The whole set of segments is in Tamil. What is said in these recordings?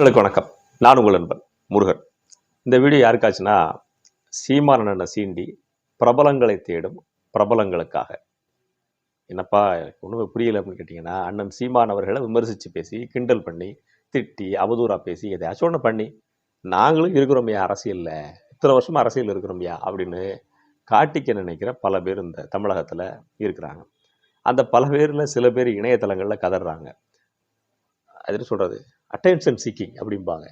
உங்களுக்கு வணக்கம். நான் உங்கள் நண்பன் முருகன். இந்த வீடியோ யாருக்காச்சுன்னா சீமானண்ணனை சீண்டி பிரபலங்களை தேடும் பிரபலங்களுக்காக. என்னப்பா எனக்கு ஒன்றுமே புரியல அப்படின்னு கேட்டிங்கன்னா அண்ணன் சீமான் அவர்களை விமர்சித்து பேசி கிண்டல் பண்ணி திட்டி அவதூறாக பேசி எதையாச்சும் ஒன்று பண்ணி நாங்களும் இருக்கிறோம்யா அரசியலில் இத்தனை வருஷம் அரசியல் இருக்கிறோம்யா அப்படின்னு காட்டிக்க நினைக்கிற பல பேர் இந்த தமிழகத்தில் இருக்கிறாங்க. அந்த பல பேரில் சில பேர் இணையதளங்களில் கதறாங்க. அது சொல்கிறது அட்டென்ஷன் சீக்கிங் அப்படிம்பாங்க.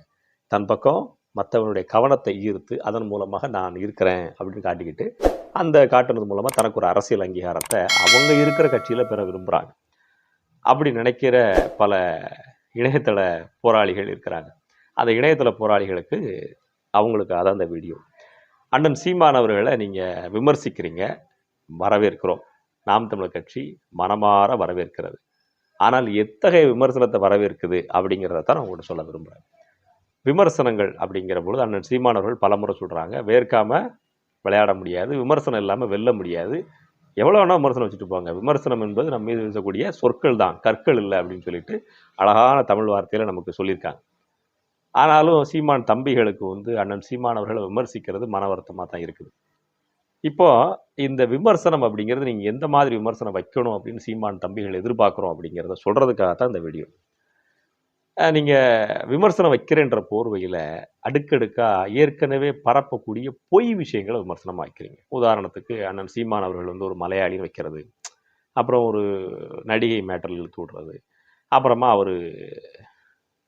தன் பக்கம் மற்றவனுடைய கவனத்தை ஈர்த்து அதன் மூலமாக நான் இருக்கிறேன் அப்படின்னு காட்டிக்கிட்டு அந்த காட்டுனது மூலமாக தனக்கு ஒரு அரசியல் அங்கீகாரத்தை அவங்க இருக்கிற கட்சியில் பெற விரும்புகிறாங்க அப்படி நினைக்கிற பல இணையதள போராளிகள் இருக்கிறாங்க. அந்த இணையதள போராளிகளுக்கு அவங்களுக்கு அதான் அந்த வீடியோ. அண்ணன் சீமான் அவர்களை நீங்கள் விமர்சிக்கிறீங்க வரவேற்கிறோம். நாம் தமிழர் கட்சி மனமாற வரவேற்கிறது. ஆனால் எத்தகைய விமர்சனத்தை வரவேற்குது அப்படிங்கிறத தான் நான் உங்கள்கிட்ட சொல்ல விரும்புகிறேன் விமர்சனங்கள் அப்படிங்கிற பொழுது அண்ணன் சீமானவர்கள் பலமுறை சொல்கிறாங்க வேர்க்காமல் விளையாட முடியாது விமர்சனம் இல்லாமல் வெல்ல முடியாது. எவ்வளோ வேணால் விமர்சனம் வச்சுட்டு போங்க. விமர்சனம் என்பது நம்ம மீது வீசக்கூடிய சொற்கள் தான் கற்கள் இல்லை அப்படின்னு சொல்லிட்டு அழகான தமிழ் வார்த்தையில் நமக்கு சொல்லியிருக்காங்க. ஆனாலும் சீமான் தம்பிகளுக்கு வந்து அண்ணன் சீமானவர்களை விமர்சிக்கிறது மன வருத்தமாக தான் இருக்குது. இப்போ இந்த விமர்சனம் அப்படிங்கிறது நீங்கள் எந்த மாதிரி விமர்சனம் வைக்கணும் அப்படின்னு சீமான் தம்பிகள் எதிர்பார்க்குறோம் அப்படிங்கிறத சொல்கிறதுக்காக தான் இந்த வீடியோ நீங்கள் விமர்சனம் வைக்கிறேன்ற போர்வையில் அடுக்கடுக்காக ஏற்கனவே பரப்பக்கூடிய பொய் விஷயங்களை விமர்சனமாக வைக்கிறீங்க. உதாரணத்துக்கு அண்ணன் சீமான் அவர்கள் வந்து ஒரு மலையாளின்னு வைக்கிறது அப்புறம் ஒரு நடிகை மேட்டரில் இழுத்து விடுறது அப்புறமா அவர்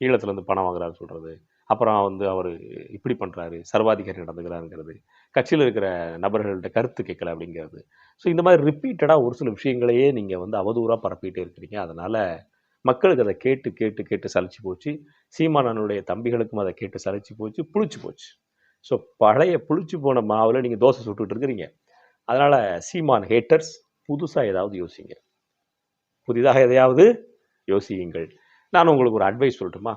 ஈழத்துலேருந்து பணம் வாங்குறாரு சொல்கிறது அப்புறம் வந்து அவர் இப்படி பண்ணுறாரு சர்வாதிகாரி நடந்துக்கிறாருங்கிறது கட்சியில் இருக்கிற நபர்கள்ட்ட கருத்து கேட்கல அப்படிங்கிறது. ஸோ இந்த மாதிரி ரிப்பீட்டடாக ஒரு சில விஷயங்களையே நீங்கள் வந்து அவதூறாக பரப்பிட்டே இருக்கிறீங்க. அதனால் மக்களுக்கு அதை கேட்டு கேட்டு கேட்டு சலிச்சு போச்சு. சீமானனுடைய தம்பிகளுக்கும் அதை கேட்டு சலிச்சு போச்சு புளிச்சு போச்சு. ஸோ பழைய புளிச்சு போன மாவில் நீங்கள் தோசை சுட்டுட்டு இருக்கிறீங்க. அதனால் சீமான் ஹேட்டர்ஸ் புதுசாக ஏதாவது யோசிங்க. புதிதாக எதையாவது யோசியுங்கள். நான் உங்களுக்கு ஒரு அட்வைஸ் சொல்லட்டுமா?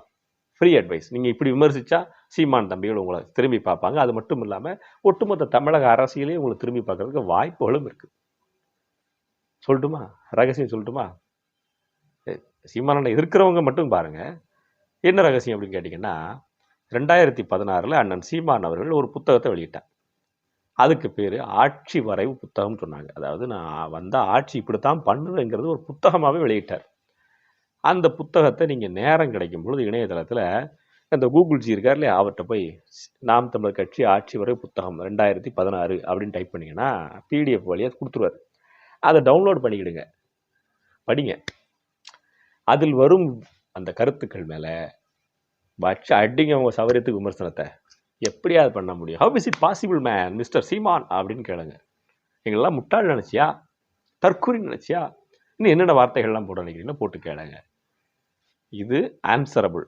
ஃப்ரீ அட்வைஸ் நீங்கள் இப்படி விமர்சித்தா சீமான் தம்பிகள் உங்களை திரும்பி பார்ப்பாங்க. அது மட்டும் இல்லாமல் ஒட்டுமொத்த தமிழக அரசியலையும் உங்களை திரும்பி பார்க்கறதுக்கு வாய்ப்புகளும் இருக்குது சொல்லட்டுமா? ரகசியம் சொல்லட்டுமா? சீமானனை எதிர்க்கிறவங்க மட்டும் பாருங்க. என்ன ரகசியம் அப்படின்னு கேட்டிங்கன்னா ரெண்டாயிரத்தி பதினாறில் அண்ணன் சீமான் அவர்கள் ஒரு புத்தகத்தை வெளியிட்டார். அதுக்கு பேர் ஆட்சி வரைவு புத்தகம்னு சொன்னாங்க. அதாவது நான் வந்த ஆட்சி இப்படித்தான் பண்ணுவேங்கிறது ஒரு புத்தகமாகவே வெளியிட்டார். அந்த புத்தகத்தை நீங்கள் நேரம் கிடைக்கும் பொழுது இணையதளத்தில் அந்த கூகுள் ஜி இருக்கார் இல்லையா? அவர்கிட்ட போய் நாம் தமிழர் கட்சி ஆட்சி வரை புத்தகம் ரெண்டாயிரத்தி பதினாறு அப்படின்னு டைப் பண்ணிங்கன்னா பிடிஎஃப் வழியாக கொடுத்துருவார். அதை டவுன்லோட் பண்ணிக்கிடுங்க. படிங்க. அதில் வரும் அந்த கருத்துக்கள் மேலே வச்சு அடிங்க உங்கள் சவரியத்துக்கு விமர்சனத்தை. எப்படியாவது பண்ண முடியும்? How is it possible man mister Seeman அப்படின்னு கேளுங்க. எங்களெல்லாம் முட்டாள் நினச்சியா? தற்கூரி நினச்சியா? இன்னும் என்னென்ன வார்த்தைகள்லாம் போட நினைக்கிறீங்களோ போட்டு கேளுங்க. இது ஆன்சரபிள்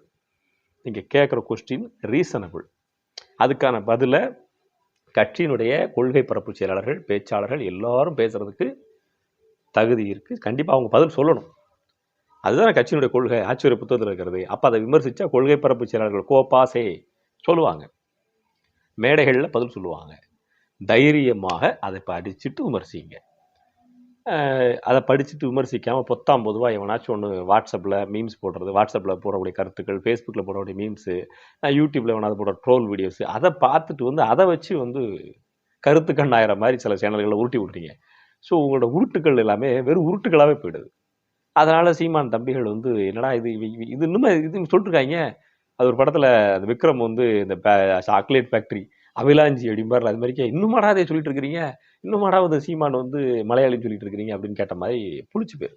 நீங்கள் கேட்குற கொஸ்டின் ரீசனபிள் அதுக்கான பதிலை கட்சியினுடைய கொள்கை பரப்பு செயலாளர்கள் பேச்சாளர்கள் எல்லாரும் பேசுகிறதுக்கு தகுதி இருக்குது கண்டிப்பாக அவங்க பதில் சொல்லணும். அதுதான் கட்சியினுடைய கொள்கை ஆச்சரிய புத்தகத்தில் இருக்கிறது. அப்போ அதை விமர்சித்தா கொள்கை பரப்பு செயலாளர்கள் கோபாசே சொல்லுவாங்க. மேடைகளில் பதில் சொல்லுவாங்க. தைரியமாக அதை படிச்சுட்டு விமர்சிங்க. அதை படிச்சுட்டு விமர்சிக்காமல் பொத்தாம் பொதுவாக எவனாச்சும் ஒன்று வாட்ஸ்அப்பில் மீம்ஸ் போடுறது வாட்ஸ்அப்பில் போடக்கூடிய கருத்துக்கள் ஃபேஸ்புக்கில் போடக்கூடிய மீம்ஸு யூடியூப்பில் எவனாவது போடுற ட்ரோல் வீடியோஸு அதை பார்த்துட்டு வந்து அதை வச்சு வந்து கருத்து கண்ணாயிர மாதிரி சில சேனல்களை உருட்டி விட்றீங்க ஸோ உங்களோட உருட்டுக்கள் எல்லாமே வெறும் உருட்டுகளாகவே போயிடுது. அதனால் சீமான் தம்பிகள் வந்து என்னடா இது இது இன்னுமே இது சொல்லிட்டுருக்காங்க அது ஒரு படத்தில் அந்த விக்ரம் வந்து இந்த சாக்லேட் ஃபேக்ட்ரி அவிலாஞ்சி அப்படிம்பார்ல அது மாதிரிக்கே இன்னும் அதை சொல்லிட்டு இருக்கிறீங்க இன்னும் மாடாவது சீமான் வந்து மலையாளின்னு சொல்லிட்டு இருக்கிறீங்க அப்படின்னு கேட்ட மாதிரி புளிச்சு பேர்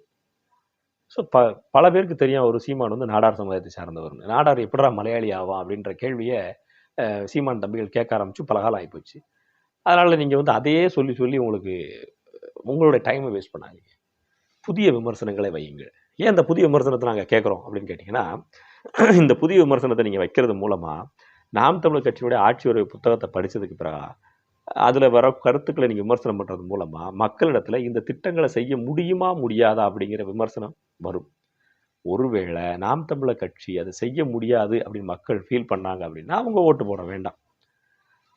ஸோ ப பல பேருக்கு தெரியும் ஒரு சீமான் வந்து நாடார் சமுதாயத்தை சார்ந்தவர். நாடார் எப்படா மலையாளி ஆவான் அப்படின்ற கேள்வியை சீமான் தம்பிகள் கேட்க ஆரம்பிச்சு பலகாலம் ஆகிப்போச்சு அதனால் நீங்கள் வந்து அதையே சொல்லி சொல்லி உங்களுக்கு உங்களுடைய டைமை வேஸ்ட் பண்ணாதீங்க. புதிய விமர்சனங்களை வையுங்கள். ஏன் இந்த புதிய விமர்சனத்தை நாங்கள் கேட்குறோம்? அப்படின்னு கேட்டிங்கன்னா இந்த புதிய விமர்சனத்தை நீங்கள் வைக்கிறது மூலமாக நாம் தமிழர் கட்சியினுடைய ஆட்சி ஒரு புத்தகத்தை படித்ததுக்கு பிறகு அதில் வர கருத்துக்களை நீங்கள் விமர்சனம் பண்ணுறது மூலமாக மக்களிடத்தில் இந்த திட்டங்களை செய்ய முடியுமா முடியாதா அப்படிங்கிற விமர்சனம் வரும். ஒருவேளை நாம் தமிழர் கட்சி அதை செய்ய முடியாது அப்படின்னு மக்கள் ஃபீல் பண்ணாங்க அப்படின்னா அவங்க ஓட்டு போட வேண்டாம்.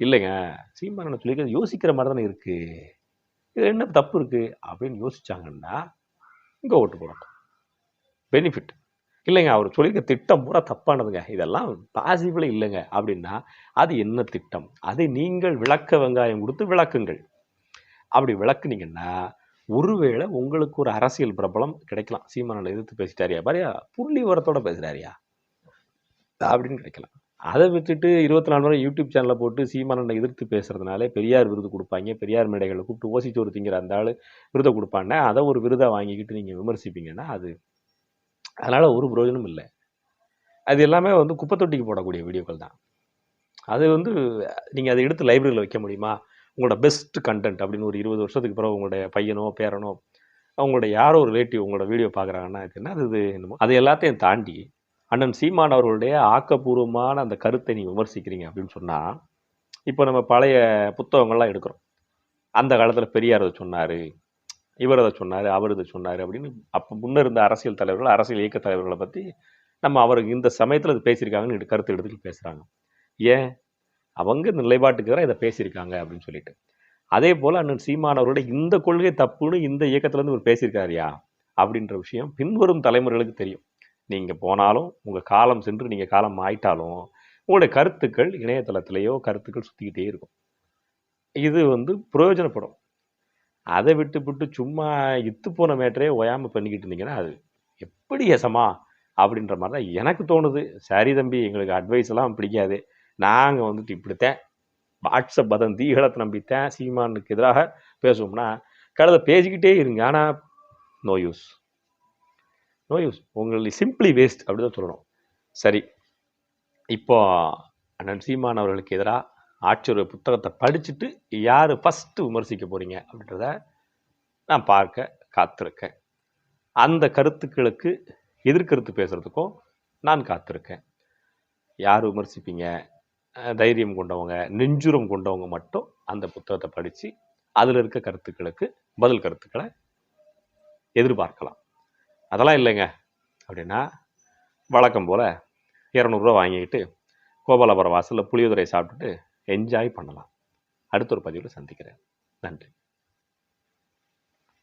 இல்லைங்க சீமான சொல்லி யோசிக்கிற மாதிரி தானே இருக்குது இது என்ன தப்பு இருக்குது அப்படின்னு யோசிச்சாங்கன்னா இங்கே ஓட்டு போடணும் பெனிஃபிட் இல்லைங்க அவர் சொல்லியிருக்க திட்டம் பூரா தப்பானதுங்க. இதெல்லாம் பாசிபிளே இல்லைங்க. அப்படின்னா அது என்ன திட்டம்? அதை நீங்கள் விளக்க வெங்காயம் கொடுத்து விளக்குங்கள். அப்படி விளக்குனீங்கன்னா ஒருவேளை உங்களுக்கு ஒரு அரசியல் பிரபலம் கிடைக்கலாம். சீமானனை எதிர்த்து பேசிட்டாரியா? பாரியா புள்ளி உரத்தோட பேசுகிறாரியா அப்படின்னு கிடைக்கலாம். அதை விட்டுட்டு இருபத்தி நாலு மணி யூடியூப் சேனலில் போட்டு சீமானனை எதிர்த்து பேசுகிறதுனாலே பெரியார் விருது கொடுப்பாங்க. பெரியார் மேடைகளை கூப்பிட்டு ஓசிச்சோறு திங்கிற அந்த ஆள் விருதை கொடுப்பான்னா அதை ஒரு விருதை வாங்கிக்கிட்டு நீங்கள் விமர்சிப்பீங்கன்னா அது அதனால் ஒரு பிரயோஜனம் இல்லை. அது எல்லாமே வந்து குப்பை தொட்டிக்கு போடக்கூடிய வீடியோக்கள் தான். அது வந்து நீங்கள் அதை எடுத்து லைப்ரரியில் வைக்க முடியுமா? உங்களோட பெஸ்ட் கண்டென்ட் அப்படின்னு ஒரு இருபது வருஷத்துக்கு பிறகு உங்களுடைய பையனோ பேரனோ அவங்களோட யாரோ ஒரு ரிலேட்டிவ் உங்களோட வீடியோ பார்க்குறாங்கன்னா அது என்ன அது என்னமோ? அது எல்லாத்தையும் தாண்டி அண்ணன் சீமான் அவர்களுடைய ஆக்கப்பூர்வமான அந்த கருத்தை நீ விமர்சிக்கிறீங்க அப்படின்னு சொன்னால் இப்போ நம்ம பழைய புத்தகங்கள்லாம் எடுக்கிறோம். அந்த காலத்தில் பெரியார் சொன்னார். இவர் அதை சொன்னார் அவர் இதை சொன்னார் அப்படின்னு அப்போ முன்னே இருந்த அரசியல் தலைவர்கள் அரசியல் இயக்க தலைவர்களை பற்றி நம்ம அவருக்கு இந்த சமயத்தில் இது பேசியிருக்காங்கன்னு கருத்து எடுத்துட்டு பேசுகிறாங்க ஏன்? அவங்க இந்த நிலைப்பாட்டுக்கு தான் இதை பேசியிருக்காங்க அப்படின்னு சொல்லிட்டு. அதே போல் அண்ணன் சீமான் அவருடைய இந்த கொள்கை தப்புன்னு இந்த இயக்கத்துலேருந்து இவர் பேசியிருக்காருயா? அப்படின்ற விஷயம் பின்வரும் தலைமுறைகளுக்கு தெரியும். நீங்கள் போனாலும் உங்கள் காலம் சென்று நீங்கள் காலம் ஆயிட்டாலும் உங்களுடைய கருத்துக்கள் இணையதளத்திலேயோ கருத்துக்கள் சுற்றிக்கிட்டே இருக்கும். இது வந்து பிரயோஜனப்படும். அதை விட்டு விட்டு சும்மா இத்து போன மேட்டரே ஓயாமல் பண்ணிக்கிட்டு இருந்தீங்கன்னா அது எப்படி எசமா அப்படின்ற மாதிரி தான் எனக்கு தோணுது. சரி தம்பி எங்களுக்கு அட்வைஸ் எல்லாம் பிடிக்காது. நாங்கள் வந்துட்டு இப்படித்தான் வாட்ஸ்அப் வதந்தி ஈழத்தை நம்பித்தான் சீமானுக்கு எதிராக பேசுவோம்னா கழுத பேசிக்கிட்டே இருங்க. ஆனால் நோ யூஸ் நோ யூஸ் உங்களுக்கு சிம்பிளி வேஸ்ட் அப்படி தான் சொல்லணும். சரி. இப்போ அண்ணன் சீமான் அவர்களுக்கு எதிராக ஆட்சியர் புத்தகத்தை படிச்சுட்டு யார் ஃபஸ்ட்டு விமர்சிக்க போகிறீங்க அப்படின்றத நான் பார்க்க காத்திருக்கேன். அந்த கருத்துக்களுக்கு எதிர்கருத்து பேசுகிறதுக்கும் நான் காத்திருக்கேன். யார் விமர்சிப்பீங்க? தைரியம் கொண்டவங்க நெஞ்சுரம் கொண்டவங்க மட்டும் அந்த புத்தகத்தை படித்து அதில் இருக்க கருத்துக்களுக்கு பதில் கருத்துக்களை எதிர்பார்க்கலாம். அதெல்லாம் இல்லைங்க. அப்படின்னா வழக்கம் போல் இரநூறுவா வாங்கிக்கிட்டு கோபாலபுரம் வாசலில் புளியோதரை சாப்பிட்டுட்டு என்ஜாய் பண்ணலாம். அடுத்த ஒரு பதிவில் சந்திக்கிறேன். நன்றி.